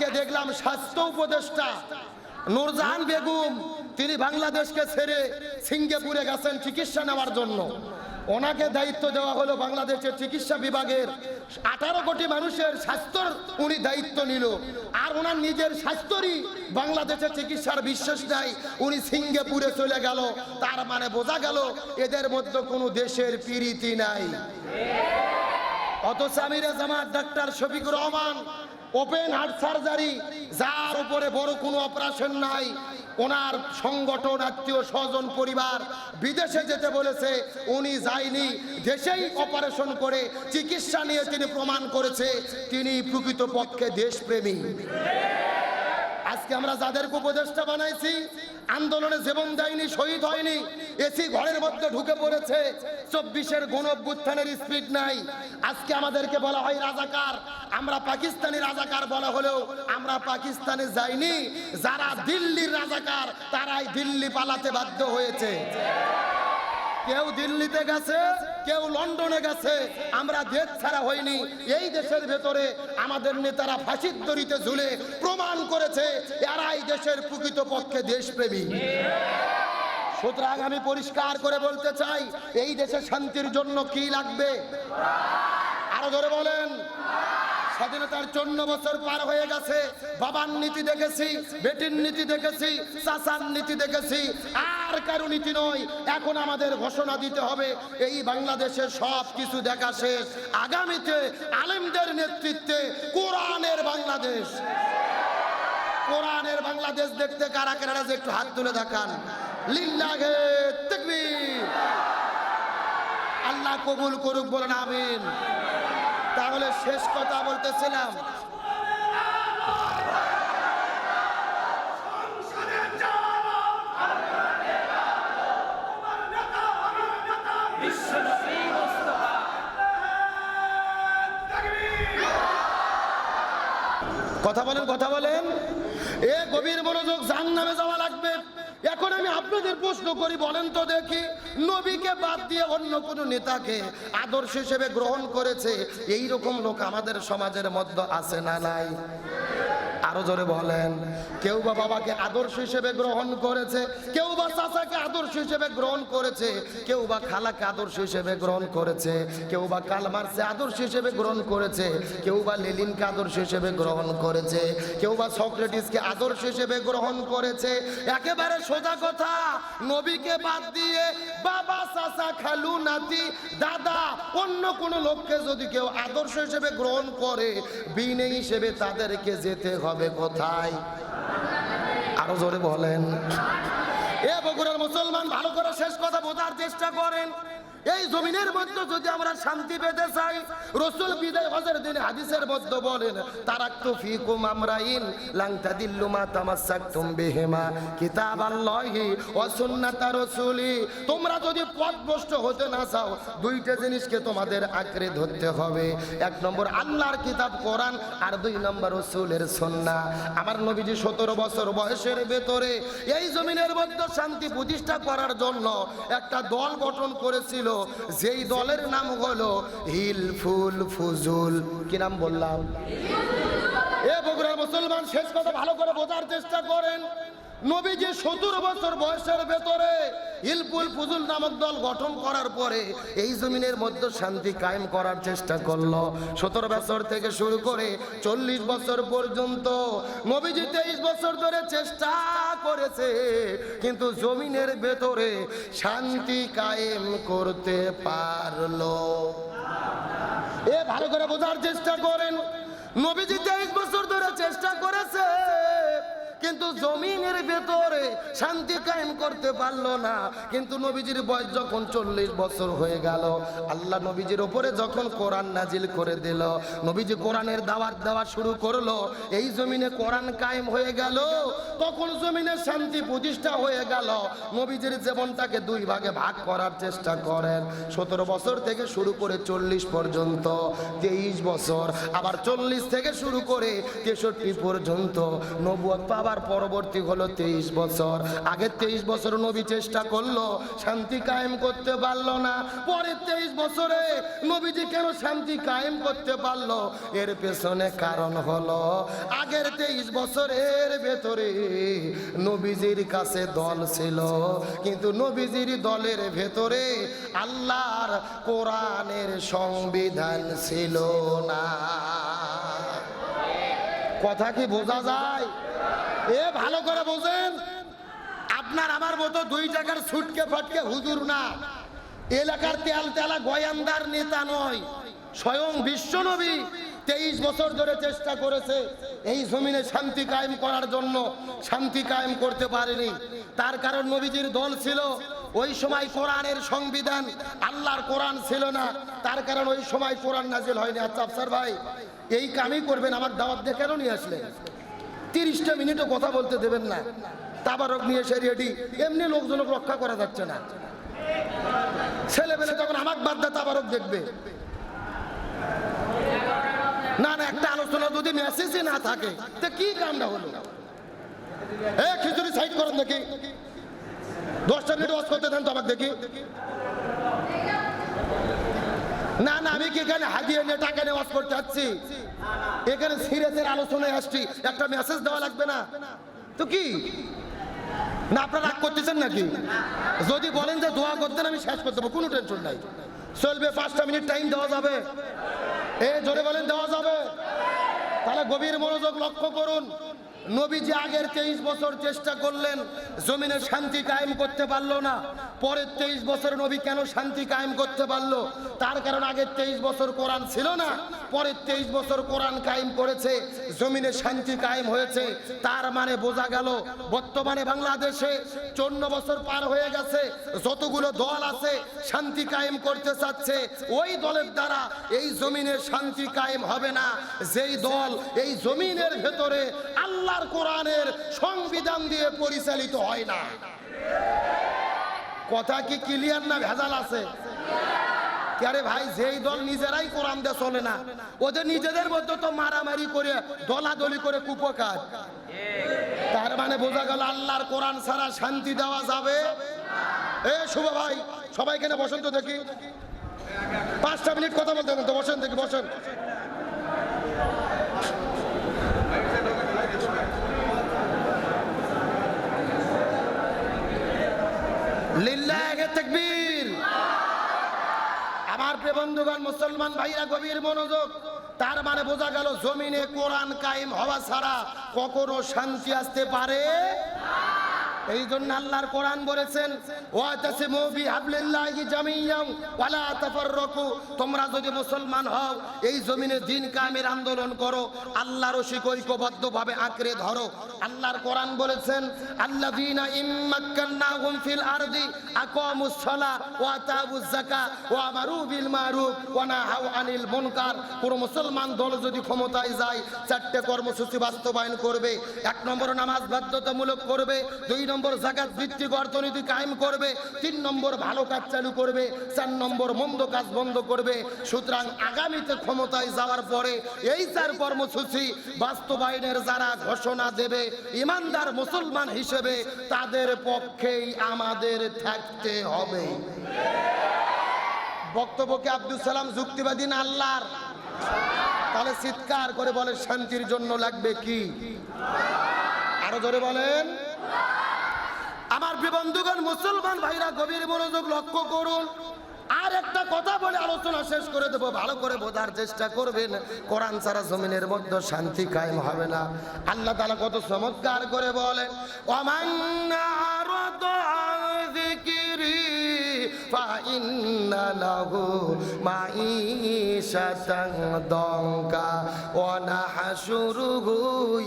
আজকে দেখলাম স্বাস্থ্য উপদেষ্টা নূরজাহান বেগম, তিনি বাংলাদেশকে ছেড়ে সিঙ্গাপুরে গেছেন চিকিৎসা নেওয়ার জন্য। ওনাকে দায়িত্ব দেওয়া হলো বাংলাদেশের চিকিৎসা বিভাগের। আঠারো কোটি মানুষের স্বাস্থ্যর উনি দায়িত্ব নিল। আর ওনার নিজের স্বাস্থ্যরই বাংলাদেশের চিকিৎসার বিশ্বাস নাই। উনি সিঙ্গাপুরে চলে গেল। তার মানে বোঝা গেল এদের মধ্যে কোনো দেশের পিরিতি নাই। অথচ আমিরে Jamaat doctor Shafiqur Rahman open heart surgery যার উপরে বড় কোনো অপারেশন নাই। ওনার সংগঠন, আত্মীয় স্বজন, পরিবার বিদেশে যেতে বলেছে, উনি যায়নি। দেশেই অপারেশন করে, চিকিৎসা নিয়ে তিনি প্রমাণ করেছে, তিনি প্রকৃতপক্ষে দেশপ্রেমী। আজকে আমরা যাদেরকে উপদেষ্টা বানাইছি, আন্দোলনে জীবন দেয়নি, শহীদ হয়নি, এসি ঘরের মধ্যে ঢুকে পড়েছে, চব্বিশের গণ অভ্যুত্থানের স্পিড নাই। আজকে আমাদেরকে বলা হয় রাজাকার, আমরা পাকিস্তানি রাজাকার বলা হলেও আমরা পাকিস্তানে যাইনি, যারা দিল্লির রাজাকার, তারাই দিল্লি পালাতে বাধ্য হয়েছে। কেউ দিল্লিতে গেছে? কেউ লন্ডনে গেছে, আমরা দেশ ছাড়া হইনি। এই দেশের ভেতরে আমাদের নেতারা ফাঁসির দড়িতে ঝুলে প্রমাণ করেছে, এরাই দেশের প্রকৃত পক্ষে দেশপ্রেমী। সুতরাং আমি পরিষ্কার করে বলতে চাই, এই দেশে শান্তির জন্য কি লাগবে? আরও ধরে বলেন। স্বাধীনতার চন্ন বছর পার হয়ে গেছে। বাবার নীতি দেখেছি, বেটির নীতি দেখেছি, চাচার নীতি দেখেছি। আর কারও নীতি নয়। এখন আমাদের ঘোষণা দিতে হবে, এই বাংলাদেশের সব কিছু দেখা শেষ। আগামীতে আলেমদের নেতৃত্বে কোরআনের বাংলাদেশ। কোরআনের বাংলাদেশ দেখতে কারা কারা যে একটু হাত তুলে দেখান। লিল্লাহে আল্লাহ কবুল করুক, বলেন আমিন। তাহলে শেষ কথা বলতেছিলাম। কথা বলেন কথা বলেন। এ গভীর মনোযোগ জান নামে যাওয়া এখন আমি আপনাদের প্রশ্ন করি, বলেন তো দেখি। নবীকে বাদ দিয়ে অন্য কোন নেতাকে আদর্শ হিসেবে গ্রহণ করেছে? এই রকম লোক আমাদের সমাজের মধ্যে আছে না নাই? আরও জোরে বলেন। কেউ বা বাবাকে আদর্শ হিসেবে গ্রহণ করেছে, কেউ বা চাচাকে আদর্শ হিসেবে গ্রহণ করেছে, কেউ বা খালাকে আদর্শ হিসেবে গ্রহণ করেছে, কেউ বা কালমার্সে আদর্শ হিসেবে গ্রহণ করেছে, কেউ বা লেলিনকে আদর্শ হিসেবে গ্রহণ করেছে, কেউ বা সক্রেটিসকে আদর্শ হিসেবে গ্রহণ করেছে। একেবারে সোজা কথা, নবীকে বাদ দিয়ে বাবা, চাচা, খালু, নাতি, দাদা, অন্য কোন লোককে যদি কেউ আদর্শ হিসেবে গ্রহণ করে বিনে হিসেবে তাদেরকে যেতে হবে। কোথায়? আরও জোরে বলেন। এ বগুড়ার মুসলমান ভালো করে শেষ কথা বোঝার চেষ্টা করেন। এই জমিনের মধ্যে যদি আমরা শান্তি পেতে চাই, রসুল বিদায় হজের দিন হাদিসের মধ্যে বলেন, তারাক্তু ফিকুম আমরাইন লাং তাদিল্লু মা তামাসসাকতুম বিহিমা। কিতাবাল্লাহি ওয়া সুন্নাতা রাসূলি, তোমরা যদি পথভ্রষ্ট হতে না চাও, দুইটা জিনিসকে তোমাদের আঁকড়ে ধরতে হবে। এক নম্বর, আল্লাহর কিতাব কোরআন, আর দুই নম্বর, রসুলের সুন্নাহ আমার নবীজি সতেরো বছর বয়সের ভেতরে এই জমিনের মধ্যে শান্তি প্রতিষ্ঠা করার জন্য একটা দল গঠন করেছিল। যেই দলের নাম হলো হিলফুল ফুজুল। কি নাম বললাম? এ বগুড়ার মুসলমান, শেষ কথা ভালো করে বোঝার চেষ্টা করেন। নবী যে সতেরো বছর বয়সের ভেতরে হিলপুল ফুজুল নামক দল গঠন করার পরে এই জমিনের মধ্যে শান্তি কায়েম করার চেষ্টা করল। সতেরো বছর থেকে শুরু করে চল্লিশ বছর পর্যন্ত নবীজি তেইশ বছর ধরে চেষ্টা করেছে, কিন্তু জমিনের ভেতরে শান্তি কায়েম করতে পারল। এ ভালো করে বোঝার চেষ্টা করেন। নবীজি তেইশ বছর ধরে চেষ্টা করেছে। কিন্তু জমিনের ভেতরে শান্তি কায়েম করতে পারল না। কিন্তু নবীজির বয়স যখন চল্লিশ বছর হয়ে গেল, আল্লাহ নবীজির ওপরে যখন কোরআন নাজিল করে দিল, নবীজি কোরআনের দাওয়াত দেওয়া শুরু করল, এই জমিনে কোরআন কায়েম হয়ে গেল, তখন জমিনে শান্তি প্রতিষ্ঠা হয়ে গেল। নবীজির জীবনটাকে দুই ভাগে ভাগ করার চেষ্টা করেন। সতেরো বছর থেকে শুরু করে চল্লিশ পর্যন্ত, তেইশ বছর, আবার চল্লিশ থেকে শুরু করে তেষট্টি পর্যন্ত নবুয় পাবার পরবর্তী হলো তেইশ বছর। আগে তেইশ বছর নবী চেষ্টা করল, শান্তি কায়েম করতে পারল না। পরের তেইশ বছরে নবীজি কেন শান্তি কায়েম করতে পারল? এর পেছনে কারণ হলো, আগের তেইশ বছরের ভেতরে নবীজির কাছে দল ছিল। কিন্তু নবীজির দলের ভেতরে আল্লাহর কোরআনের সংবিধান ছিল না। কথা কি বোঝা যায়? এ, ভালো করে বোঝেন। আপনার আমার মতো দুই টাকার ছুটকে ফটকে হুজুর না। এলাকার তেল তেলা গয়ান্দার নেতা নয়, স্বয়ং বিশ্বনবী তেইশ বছর ধরে চেষ্টা করেছে এই জমিনে শান্তি কায়েম করার জন্য। শান্তি কায়েম করতে পারেনি। তার কারণ নবীজির দল ছিল, ওই সময় কোরআনের সংবিধান, আল্লাহর কোরআন ছিল না। তার কারণ ওই সময় কোরআন নাজিল হয়নি। আচ্ছা আফসার ভাই, এই কামই করবেন, আমার দাওয়াত দিয়ে কেন নিয়ে আসলেন? তিরিশটা মিনিটও কথা বলতে দেবেন না। তাবারক নিয়ে সে রেডি এমনি লোকজনক রক্ষা করা যাচ্ছে না। ছেলেবেলে তখন আমাকে বাদ দিয়ে, তাবারক দেখবে। না না, একটা আলোচনা যদি মেসেজে না থাকে, তো কি কামটা হলো? এ, খিচুড়ি সাইড করেন দেখি। দশটা মিনিট ওয়াজ করতে দেন তো আমাকে দেখি। না না, আমি কি এখানে হাদিয়ে নিয়ে টাকা নিয়ে ওয়াজ করতে যাচ্ছি এখানে সিরিয়াসের আলোচনায় আসছি, একটা মেসেজ দেওয়া লাগবে না। তো কি? না, আপনারা রাগ করতেছেন নাকি? যদি বলেন যে দোয়া করতেন, আমি শেষ করতে কোনো টেনশন নাই। চলবে, পাঁচটা মিনিট টাইম দেওয়া যাবে। এ, জোরে বলেন, দেওয়া যাবে। তাহলে গভীর মনোযোগ লক্ষ্য করুন। নবীজি আগের তেইশ বছর চেষ্টা করলেন, জমিনে শান্তি কায়েম করতে পারল না। পরের তেইশ বছর নবী কেন শান্তি কায়েম করতে পারল? তার কারণ আগের তেইশ বছর কোরআন ছিল না, পরের তেইশ বছর কোরআন কায়েম করেছে, জমিনে শান্তি কায়েম হয়েছে। তার মানে বোঝা গেল, বর্তমানে বাংলাদেশে চন্ন বছর পার হয়ে গেছে, যতগুলো দল আছে শান্তি কায়েম করতে চাচ্ছে, ওই দলের দ্বারা এই জমিনে শান্তি কায়েম হবে না। যেই দল এই জমিনের ভেতরে আল্লাহর কোরআনের সংবিধান দিয়ে পরিচালিত হয় না। কথা কি ক্লিয়ার না ভেজাল আছে? আরে ভাই, যেই দল নিজেরাই কোরআন দিয়ে চলে না ওদের নিজেদের মধ্যে তো মারামারি করে, দলাদলি করে কুপকার। তার মানে বোঝা গেল আল্লাহর কোরআন ছাড়া শান্তি দেওয়া যাবে? এ শুভ ভাই, সবাই কেন বসেন তো দেখি। পাঁচটা মিনিট কথা বলতে তো, বসেন দেখি, বসেন লিল্লাহে তাকবীর। আমার বন্ধুগণ, মুসলমান ভাইরা, গভীর মনোযোগ। তার মানে বোঝা গেল, জমিনে কোরআন কায়েম হওয়া ছাড়া কখনো শান্তি আসতে পারে এই জন্য আল্লাহর কোরআন বলেছেন তোমরা যদি মুসলমান হও, এই জমিনে দিন কায়েমের আন্দোলন করো, আল্লাহর রশিক ঐক্যবদ্ধভাবে আঁকড়ে ধরো। আল্লাহর কোরআন বলেছেন মুনকার। কোন মুসলমান দল যদি ক্ষমতায় যায়, চারটে কর্মসূচি বাস্তবায়ন করবে, এক নম্বর নামাজ বাধ্যতামূলক করবে, দুই নম্বর জাকাত ভিত্তিক অর্থনীতি কায়েম করবে, তিন নম্বর ভালো কাজ চালু করবে, চার নম্বর মন্দ কাজ বন্ধ করবে। সুতরাং আগামীতে ক্ষমতায় যাওয়ার পরে এই চার কর্মসূচি বাস্তবায়নের যারা ঘোষণা দেবে, ইমানদার মুসলমান হিসেবে তাদের পক্ষেই আমাদের থাকতে হবে। বক্তব্যকে আব্দুল সালাম যুক্তিবাদী না আল্লাহর? তাহলে চিৎকার করে বলে শান্তির জন্য লাগবে কি? আরও জোরে বলেন। আমার বিবন্ধুগণ বন্ধুগণ, মুসলমান ভাইরা গভীর মনোযোগ লক্ষ্য করুন। আর একটা কথা বলে আলোচনা শেষ করে দেবো। ভালো করে বোঝার চেষ্টা করবেন। কোরআন ছাড়া জমিনের মধ্যে শান্তি কায়েম হবে না। আল্লাহ তালা কত চমৎকার করে বলে فإن له معيشة ضنكا ونحشره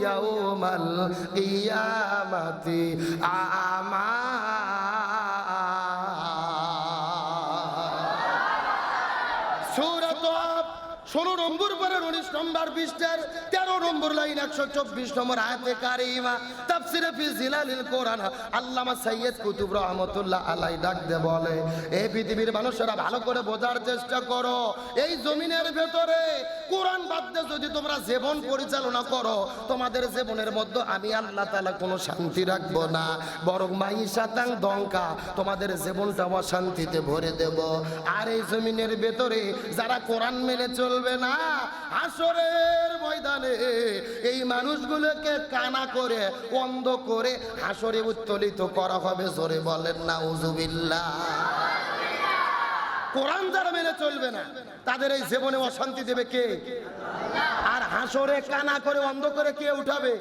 يوم القيامة أعمى সূরাত আব ষোলো নম্বর উনিশ নম্বর পৃষ্ঠার তেরো নম্বর লাইন একশো চব্বিশ নম্বর কারিমা, তাফসিরে কোরআন, আল্লামা সৈয়দ কুতুব রহমতুল্লাহ আলাই ডাক দে বলে এই পৃথিবীর মানুষেরা ভালো করে বোঝার চেষ্টা করো। এই জমিনের ভেতরে কোরআন বাদ দিয়ে যদি তোমরা জীবন পরিচালনা করো, তোমাদের জীবনের মধ্যে আমি আল্লাহ তালা কোনো শান্তি রাখব না। বরং মাই সাতাং দঙ্কা তোমাদের জীবনটা অশান্তিতে ভরে দেব। আর এই জমিনের ভেতরে যারা কোরআন মেনে চলবে না হাসরের ময়দানে এই মানুষগুলোকে কানা করে, অন্ধ করে হাসরে উত্তোলিত করা হবে। জোরে বলেন না উজুবিল্লাহ কোরআন যারা মেনে চলবে না, তাদের এই জীবনে অশান্তি দেবে কে? আর হাসরে কানা করে, অন্ধ করে কে উঠাবে?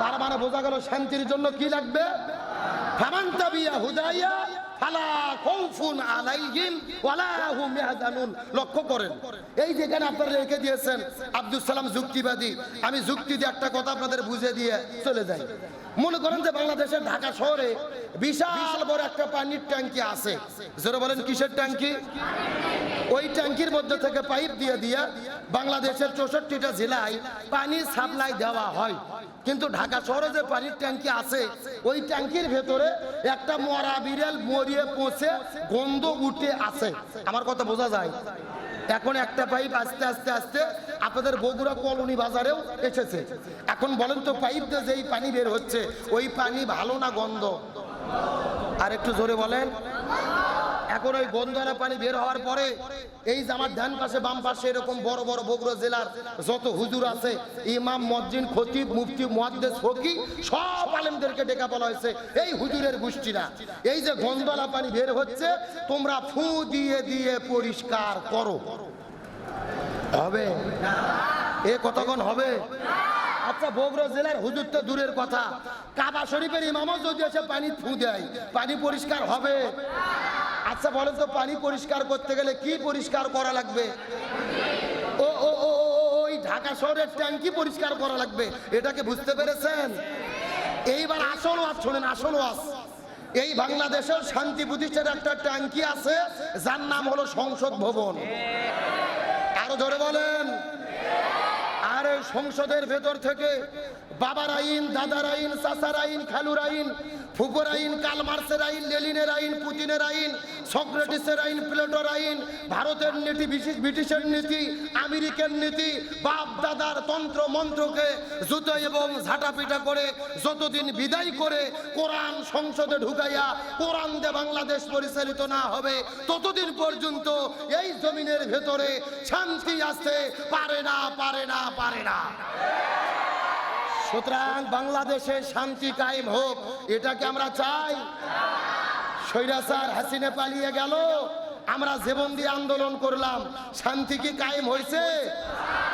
তার মানে বোঝা গেল, শান্তির জন্য কি লাগবে? ফামান তাবিয়া হুদাইয়া ওই ট্যাঙ্কির মধ্যে থেকে পাইপ দিয়ে দিয়ে বাংলাদেশের চৌষট্টিটা জেলায় পানি সাপ্লাই দেওয়া হয়। কিন্তু ঢাকা শহরে যে পানির ট্যাঙ্কি আছে, ওই ট্যাঙ্কির ভেতরে একটা মরা বিড়াল মরিয়ে পৌঁছে গন্ধ উঠে আসে। আমার কথা বোঝা যায়? এখন একটা পাইপ আস্তে আস্তে আস্তে আপনাদের বগুড়া কলোনি বাজারেও এসেছে। এখন বলেন তো পাইপ দিয়ে যেই পানি বের হচ্ছে, ওই পানি ভালো না গন্ধ? আর একটু জোরে বলেন। এখন ওই গন্ধরা পানি বের হওয়ার পরে এই যে আমার ধ্যান পাশে, বাম পাশে এরকম বড় বড় বগুড়া জেলার যত হুজুর আছে, ইমাম, মসজিদ, খতিব, মুফতি, মুহাদ্দিস, ফকি, সব আলেমদেরকে ডেকে বলা হয়েছে, এই হুজুরের গোষ্ঠীরা এই যে গন্ধলা পানি বের হচ্ছে, তোমরা ফু দিয়ে দিয়ে পরিষ্কার করো। হবে? এ কতক্ষণ হবে? আচ্ছা বগুড়া জেলার হুজুর তো দূরের কথা। কাবা শরীফের ইমামও যদি এসে পানি ফু দেয়, পানি পরিষ্কার হবে। আচ্ছা বলেন তো, পানি পরিষ্কার করতে গেলে কি পরিষ্কার করা লাগবে? ও ও ও ওই ঢাকা শহরের ট্যাঙ্কি পরিষ্কার করা লাগবে এটাকে বুঝতে পেরেছেন? এইবার আসল ওয়াজ, শোনেন, আসল ওয়াজ। এই বাংলাদেশের শান্তি প্রতিষ্ঠার একটা ট্যাঙ্কি আছে, যার নাম হলো সংসদ ভবন। আরও ধরে বলেন। এই সংসদের ভেতর থেকে বাবার আইন, দাদার আইন, চাচার আইন, খালুর আইন, ফুপুর আইন, কাল মার্সের আইন, লেলিনের আইন, পুতিনের আইন, সক্রেটিসের আইন, প্লেটোর আইন, ভারতের নীতি ব্রিটিশের নীতি আমেরিকান নীতি, বাপ দাদার তন্ত্র মন্ত্রকে জুতো এবং ঝাঁটাপিটা করে যতদিন বিদায় করে কোরআন সংসদে ঢুকাইয়া কোরআন দে বাংলাদেশ পরিচালিত না হবে, ততদিন পর্যন্ত এই জমিনের ভেতরে শান্তি আসতে পারে না পারে না, পারে না। সুতরাং বাংলাদেশে শান্তি কায়েম হোক, এটাকে আমরা চাই। স্বৈরাচার হাসিনে পালিয়ে গেল, আমরা জীবন দিয়ে আন্দোলন করলাম, শান্তি কি কায়েম হয়েছে?